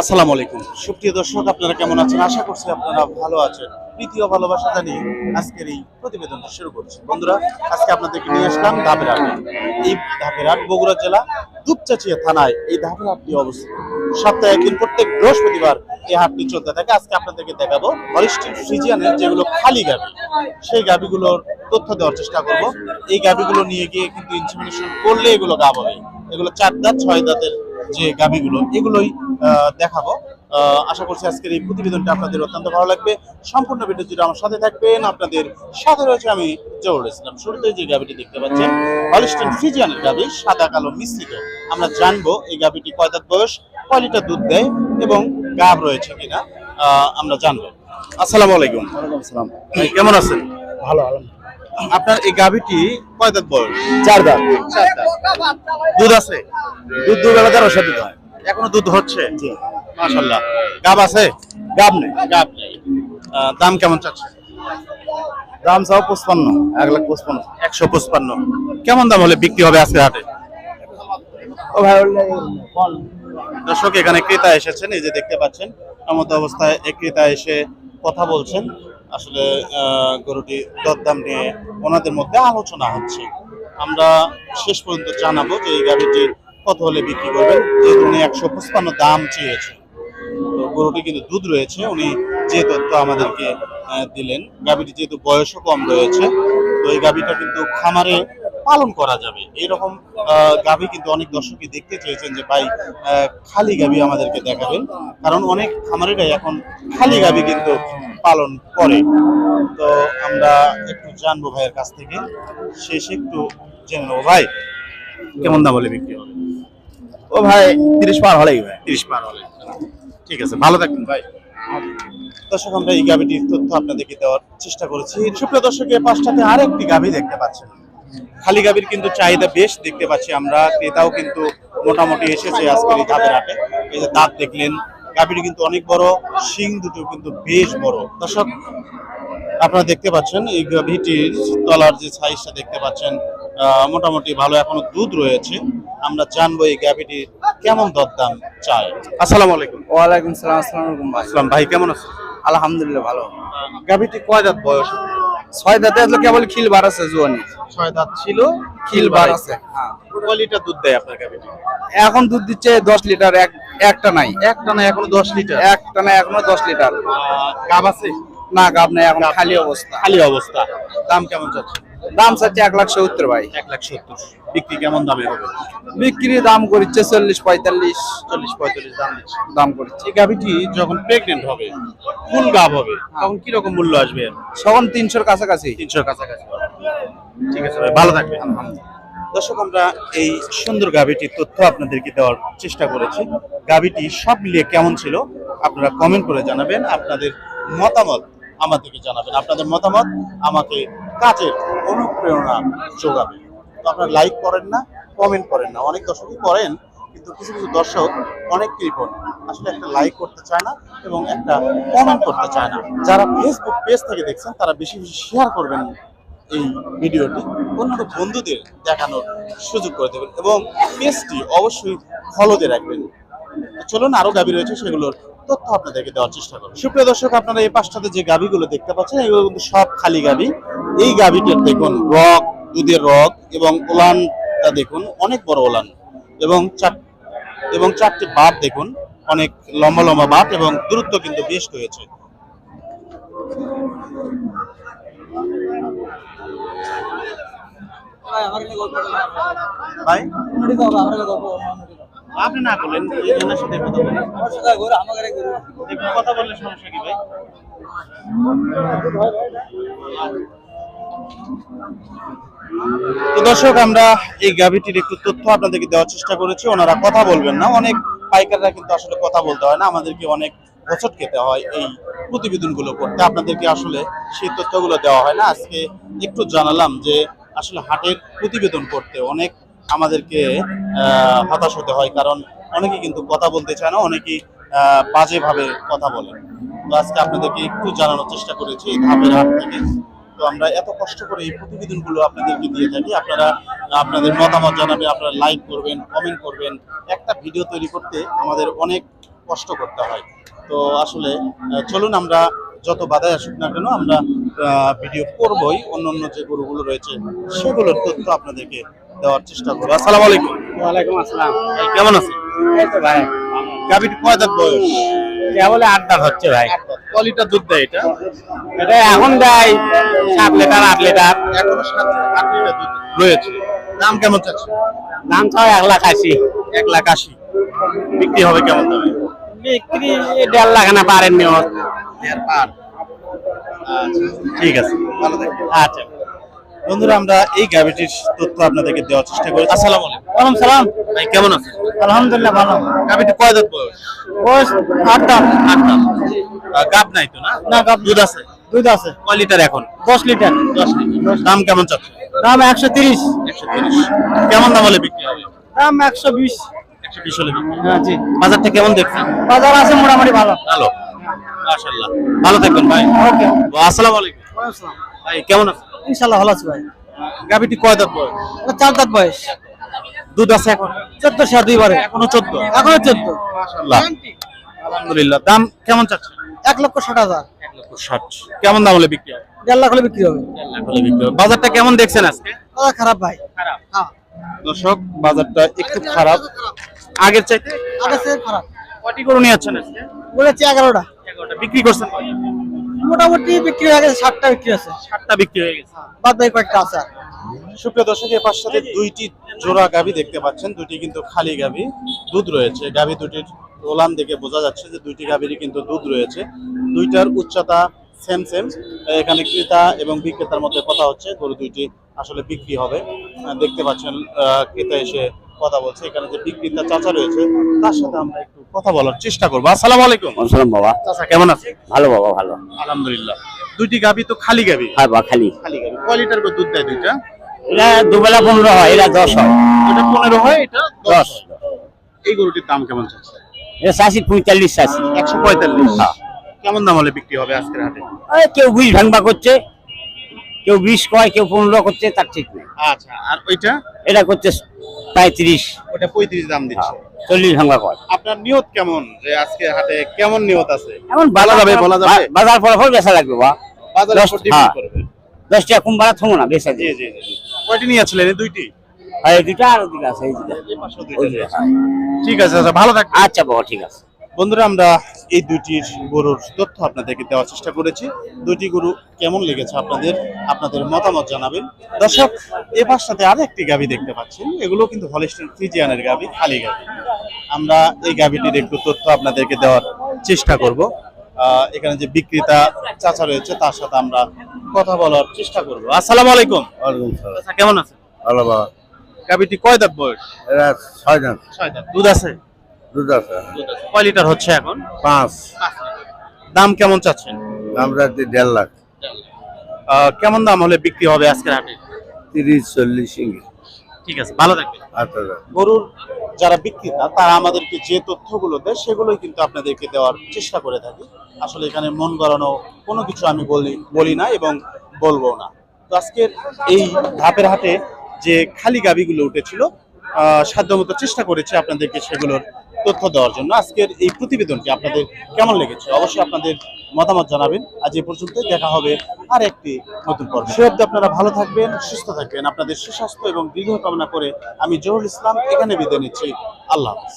আসসালামু আলাইকুম। সুপ্রিয় দর্শক, আপনারা কেমন আছেন? আশা করছি আপনারা ভালো আছেন। তৃতীয় ভালোবাসা জানিয়ে আজকের এই প্রতিবেদনটা শুরু করছি। বন্ধুরা, আজকে আপনাদেরকে নিয়ে আসলাম ধাপের হাটে এই ধাপের বগুড়া জেলা দুপচাচিয়া থানায় এই ধাপের হাটটি অবস্থিত। সপ্তাহে একদিন প্রত্যেক বৃহস্পতিবার এই হাটটি চলতে থাকে। আজকে আপনাদেরকে দেখাবো হলিস্টিক ফ্রিজিয়ানের যেগুলো খালি গাবি, সেই গাবিগুলোর তথ্য দেওয়ার চেষ্টা করব। এই গাবিগুলো নিয়ে গিয়ে কিন্তু ইনসিমিনেশন করলে এগুলো গাব হবে এগুলো চার দাঁত, ছয় দাঁতের যে গাবিগুলো এগুলোই আহ, দেখাবো। আহ, আশা করছি আজকের এই প্রতিবেদনটা আপনাদের অত্যন্ত ভালো লাগবে। সম্পূর্ণ ভিডিও জুড়ে আমার সাথে থাকবেন। আপনাদের সাথে রয়েছে আমি জহুরুল ইসলাম। শুরুতে যে গাবিটি দেখতে পাচ্ছেন হলিস্টেন ফ্রিজিয়ানের গাবি সাদা কালো মিশ্রিত। আমরা জানব এই গাবিটি কয় দাঁত বয়স কয় লিটার দুধ দেয় এবং গাব রয়েছে কিনা আহ, আমরা জানব। আসসালামু আলাইকুম। সালাম ভাই, কেমন আছেন? ভালো ভালো আপনার এই গাভীটি কয় দাঁত বয়স? চার দাঁত। চার দাঁত। দুধ আছে? দুধ দু বেলা তেরো সাথে হয়। এখনও দুধ হচ্ছে? জি। মাশাল্লাহ গাব আছে? গাব নেই। গাব নেই। দাম কেমন চাচ্ছে? দাম চাও পঁচপান্ন এক লাখ পঁচপান্ন। একশো পঁচপান্ন। কেমন দাম হলে বিক্রি হবে আজকে হাটে? দর্শক এখানে ক্রেতা এসেছেন এই যে দেখতে পাচ্ছেন এমত অবস্থায় এক ক্রেতা এসে কথা বলছেন। আসলে গরুটি দরদাম নিয়ে ওনাদের মধ্যে আলোচনা হচ্ছে। আমরা শেষ পর্যন্ত জানাব যে এই গাড়িটি কত হলে বিক্রি করবেন। যেহেতু উনি একশো পঁচপান্ন দাম চেয়েছে। তো গরুটি কিন্তু দুধ রয়েছে। উনি যে তথ্য আমাদেরকে দিলেন, গাভীটি যেহেতু বয়সও কম রয়েছে, তো এই গাভীটা কিন্তু খামারে পালন করা যাবে। এরকম গাভী কিন্তু অনেক দর্শকই দেখতে চেয়েছেন যে, ভাই খালি গাভী আমাদেরকে দেখাবেন। কারণ অনেক খামারিরাই এখন খালি গাভী কিন্তু পালন করে। তো আমরা একটু জানব ভাইয়ের কাছ থেকে। শেষে একটু জেনে নেব। ভাই কেমন দাম হলে বিক্রি হবে? ও ভাই তিরিশ পার হলেই ভাই তিরিশ পার হলে। ঠিক আছে ভালো থাকবেন ভাই। দর্শক আমরা এই গাভিটির তথ্য আপনাদেরকে দেওয়ার চেষ্টা করেছি। সুপ্রিয় দর্শকের পাশটাতে আরেকটি গাভি দেখতে পাচ্ছেন। খালি গাভির কিন্তু চাহিদা বেশ দেখতে পাচ্ছি আমরা। ক্রেতাও কিন্তু মোটামুটি এসেছে আজকের এই ধাপের হাটে। এই যে দাঁত দেখলেন গাভিটি কিন্তু অনেক বড় শিং দুটো কিন্তু বেশ বড়। দর্শক আপনারা দেখতে পাচ্ছেন এই গাভিটির তলার যে সাইজটা দেখতে পাচ্ছেন আহ, মোটামুটি ভালো এখনও দুধ রয়েছে। আমরা জানব এই গাভিটির কেমন দরদাম চায় আসসালামু আলাইকুম। ওয়ালাইকুম সালাম আসসালামু আলাইকুম ভাই। আসসালাম ভাই কেমন আছেন? আলহামদুলিল্লাহ ভালো। গাভিটি কয় দাঁত বয়স? ছয় দাঁতে আসলে কেবল খিল বার আছে জোয়ানি। ছয় দাঁত ছিল খিল বার আছে হ্যাঁ। কয় লিটার দুধ দেয় আপনার এখন দুধ দিচ্ছে দশ লিটার এক একটা নাই। একটা না এখনও দশ লিটার? একটা না এখনও দশ লিটার। গাব আছে? না গাব নাই এখন খালি অবস্থা। খালি অবস্থা। দাম কেমন যাচ্ছে দাম চাচ্ছে এক লাখ সত্তর ভাই। এক লাখ সত্তর। বিক্রি কেমন দামে হবে? বিক্রি দাম করছে চল্লিশ পঁয়তাল্লিশ। চল্লিশ পঁয়তাল্লিশ দাম দাম করছে এই গাভিটি যখন প্রেগনেন্ট হবে ফুল গাভ হবে তখন কি রকম মূল্য আসবে? সখন তিনশোর কাছাকাছি। তিনশোর কাছাকাছি। ঠিক আছে ভাই ভালো থাকবে দর্শক আমরা এই সুন্দর গাভিটির তথ্য আপনাদেরকে দেওয়ার চেষ্টা করেছি। গাভিটি সব মিলিয়ে কেমন ছিল আপনারা কমেন্ট করে জানাবেন। আপনাদের মতামত আমাদেরকে জানাবেন। আপনাদের মতামত আমাকে কাজের অনুপ্রেরণা যোগাবে। তো আপনারা লাইক করেন না কমেন্ট করেন না। অনেক দর্শকই করেন, কিন্তু কিছু কিছু দর্শক অনেক কৃপণ আসলে একটা লাইক করতে চায় না এবং একটা কমেন্ট করতে চায় না। যারা ফেসবুক পেজ থেকে দেখছেন, তারা বেশি বেশি শেয়ার করবেন এই ভিডিওটি। অন্যান্য বন্ধুদের দেখানোর সুযোগ করে দেবেন এবং পেজটি অবশ্যই ফলো দিয়ে রাখবেন চলুন আরও গাবি রয়েছে, সেগুলোর তথ্য আপনাদেরকে দেওয়ার চেষ্টা করব। সুপ্রিয় দর্শক, আপনারা এই পাশটাতে যে গাবিগুলো দেখতে পাচ্ছেন, এগুলো কিন্তু সব খালি গাবি এই গাবিটার দেখুন রক দুধের রক এবং ওলানটা দেখুন, অনেক বড় ওলান এবং চার এবং চারটি বাট দেখুন, অনেক লম্বা লম্বা বাট এবং দূরত্ব কিন্তু বেশ রয়েছে। ভাই? আপনি না বলেন এনার সাথে কথা বলেন একটু কথা বললে সমস্যা কি ভাই? তো দর্শক, আমরা এই গাভিটির একটু তথ্য আপনাদেরকে দেওয়ার চেষ্টা করেছি। ওনারা কথা বলবেন না। অনেক পাইকাররা কিন্তু আসলে কথা বলতে হয় না। আমাদেরকে অনেক হোঁচট খেতে হয় এই প্রতিবেদনগুলো করতে। আপনাদেরকে আসলে সেই তথ্যগুলো দেওয়া হয় না। আজকে একটু জানালাম যে আসলে হাটের প্রতিবেদন করতে অনেক আমাদেরকে হতাশ হতে হয়, কারণ অনেকে কিন্তু কথা বলতে চায় না, অনেকেই বাজেভাবে কথা বলে। তো আজকে আপনাদেরকে একটু জানানোর চেষ্টা করেছি ধাপের হাট থেকে। তো আমরা এত কষ্ট করে এই প্রতিবেদনগুলো আপনাদেরকে দিয়ে থাকি, আপনারা, আপনাদের মতামত জানাবেন আপনারা লাইক করবেন, কমেন্ট করবেন। একটা ভিডিও তৈরি করতে আমাদের অনেক কষ্ট করতে হয়। তো আসলে চলুন আমরা যত বাধায় আসুক না কেন আমরা ভিডিও করবই। অন্য অন্য যে গরুগুলো রয়েছে, সেগুলোর তথ্য আপনাদেরকে দেওয়ার চেষ্টা করব। আসসালামু আলাইকুম। ওয়ালাইকুম আসসালাম। কেমন আছেন? এই তো ভাই গাভীটি কয় দাঁত বয়স? কেবল আট দাঁত হচ্ছে ভাই। ক লিটার দুধ দেয় এটা? এটা এখন দেয় সাত লিটার আট লিটার। এখনও সাত আট লিটার দুধ রয়েছে। দাম কেমন চাচ্ছে? দাম তো এক লাখ আশি। এক লাখ আশি। বিক্রি হবে কেমন দামে? বিক্রি দেড় লাখ না পারেন নিয়ত দেড় পার। আচ্ছা। ঠিক আছে। ভালো থাকবেন। আচ্ছা। বন্ধুরা আমরা এই গাভিটির তথ্য আপনাদেরকে দেওয়ার চেষ্টা করি আসসালামু আলাইকুম। সালাম। ভাই কেমন আছেন? আলহামদুলিল্লাহ ভালো। গাভিটি কয় দাঁত বয়স? বয়স আট দাঁত আট দাঁত গাব নাই তো না? না, গাব দুধ আছে? দুধ আছে। কয় লিটার এখন? দশ লিটার। দশ লিটার। দাম কেমন চাচ্ছে দাম একশো তিরিশ। একশো তিরিশ। কেমন দাম হলে বিক্রি হবে? দাম একশো বিশ। একশো বিশ হলে বিক্রি হ্যাঁ জি। বাজারটা কেমন দেখছেন? বাজার আছে মোটামুটি ভালো। ভালো। মাশাআল্লাহ। ভালো থাকবেন ভাই। ওকে। আসসালামু আলাইকুম। ভাই কেমন আছেন? ইনশাল্লাহ ভালো আছে ভাই। গাভিটি কয় দাঁত বয়স? চার দাঁত বয়স। দুধ আছে এখন? চোদ্দ সে দুইবারে এখনও চোদ্দ? এখনও চোদ্দ। আলহামদুলিল্লাহ। দাম কেমন চাচ্ছেন? এক লক্ষ ষাট হাজার। এক লক্ষ ষাট। কেমন দাম হলে বিক্রি হবে? দেড় লাখ হলে বিক্রি হবে। এক লাখ হলে বিক্রি হবে। বাজারটা কেমন দেখছেন আজকে? দাদা খারাপ ভাই। খারাপ। হ্যাঁ। দর্শক বাজারটা একটু খারাপ। আগের চাইতে আগে সে খারাপ। কটি গরু নিয়ে যাচ্ছেন আজকে? বলেছি এগারোটা। এগারোটা। বিক্রি করছেন? মোটামুটি বিক্রি হয়ে গেছে ষাটটা বিক্রি আছে সাতটা বিক্রি হয়ে গেছে। বাদ বাকি কয়েকটা আছে। সুপ্রিয় দর্শক এর পাশ সাথে দুইটি জোড়া গাভী দেখতে পাচ্ছেন দুইটি কিন্তু খালি গাভী দুধ রয়েছে। গাভী দুটির ওলান দেখে বোঝা যাচ্ছে যে দুইটি গাভীরই কিন্তু দুধ রয়েছে। দুইটার উচ্চতা সেম সেম এখানে ক্রেতা এবং বিক্রেতার মধ্যে কথা হচ্ছে গরু দুইটি আসলে বিক্রি হবে। দেখতে পাচ্ছেন আহ, ক্রেতা এসে কথা বলছে এখানে যে বিক্রেতা চাচা রয়েছে তার সাথে আমরা একটু কথা বলার চেষ্টা করব। আসসালামু আলাইকুম। আসসালাম বাবা। চাচা কেমন আছে ভালো বাবা ভালো। আলহামদুলিল্লাহ। দুইটি গাভী তো খালি গাভী হ্যাঁ বা খালি। খালি গাভী কয় লিটার করে দুধ দেয় দুইটা? এটা দুবেলা পনেরো হয় এটা দশ হয়। এটা পনেরো হয় এটা দশ এই গরুটির দাম কেমন চাচ্ছে এটা চাষি পঁয়তাল্লিশ চাষি। একশো পঁয়তাল্লিশ। কেমন দাম হলে বিক্রি হবে আজকের হাটে? কেউ বিষ ভাঙবা করছে কেউ বিষ কয় কেউ পনেরো করছে তার ঠিক নেই। আচ্ছা আর ওইটা? এটা করছে পঁয়ত্রিশ। ওটা পঁয়ত্রিশ দাম দিচ্ছে। চল্লিশ ভাঙা কয়। আপনার নিয়ত কেমন যে আজকে হাতে কেমন নিয়ত আছে? এখন বলা যাবে, বলা যাবে? বাজার ফলাফল বেচা লাগবে বা। বাজার হ্যাঁ। করবে। দশ টাকা কম বাড়া থমো না বেচা জি জি জি কয়টি নিয়েছিলেন এই দুইটি? আর এই দুটা আর আছে এই দুইটা। হ্যাঁ। ঠিক আছে আচ্ছা ভালো থাক আচ্ছা বাবা ঠিক আছে। বন্ধুরা আমরা এই দুইটির গরুর তথ্য আপনাদেরকে দেওয়ার চেষ্টা করেছি। দুইটি গরু কেমন লেগেছে আপনাদের? আপনাদের মতামত জানাবেন। দর্শক এ পাশটাতে আরও একটি গাভী দেখতে পাচ্ছেন। এগুলো কিন্তু হলিস্টেন ফ্রিজিয়ানের গাভী খালি গাভী। আমরা এই গাভীটির একটু তথ্য আপনাদেরকে দেওয়ার চেষ্টা করব। আহ, এখানে যে বিক্রেতা চাচা রয়েছে তার সাথে আমরা কথা বলার চেষ্টা করব। আসসালামু আলাইকুম। কেমন আছেন? গাভীটি কয় দাঁত বয়স? ছয় জন ছয় দাঁত। দুধ আছে? দুধ আছে। কয় লিটার হচ্ছে এখন? পাঁচ। দাম কেমন চাচ্ছেন? আমরা দিই দেড় লাখ। আহ, কেমন দাম হলে বিক্রি হবে আজকের হাটে? তিরিশ চল্লিশ ঠিক আছে ভালো থাকবেন। আচ্ছা গরুর যারা বিক্রেতা তারা আমাদেরকে যে তথ্যগুলো দেয় সেগুলোই কিন্তু আপনাদেরকে দেওয়ার চেষ্টা করে থাকি। আসলে এখানে মন গড়ানো কোনো কিছু আমি বলি বলি না এবং বলব না। তো আজকের এই ধাপের হাটে যে খালি গাবিগুলো উঠেছিল আহ, সাধ্যমতো চেষ্টা করেছি আপনাদেরকে সেগুলোর তথ্য দেওয়ার জন্য। আজকের এই প্রতিবেদনটি আপনাদের কেমন লেগেছে? অবশ্যই আপনাদের মতামত জানাবেন। আজ এ পর্যন্ত দেখা হবে আর একটি নতুন পর্ব। সে অব্দি আপনারা ভালো থাকবেন, সুস্থ থাকবেন। আপনাদের সুস্বাস্থ্য এবং দীর্ঘ কামনা করে আমি জহুরুল ইসলাম এখানে বিদায় নিচ্ছি। আল্লাহ।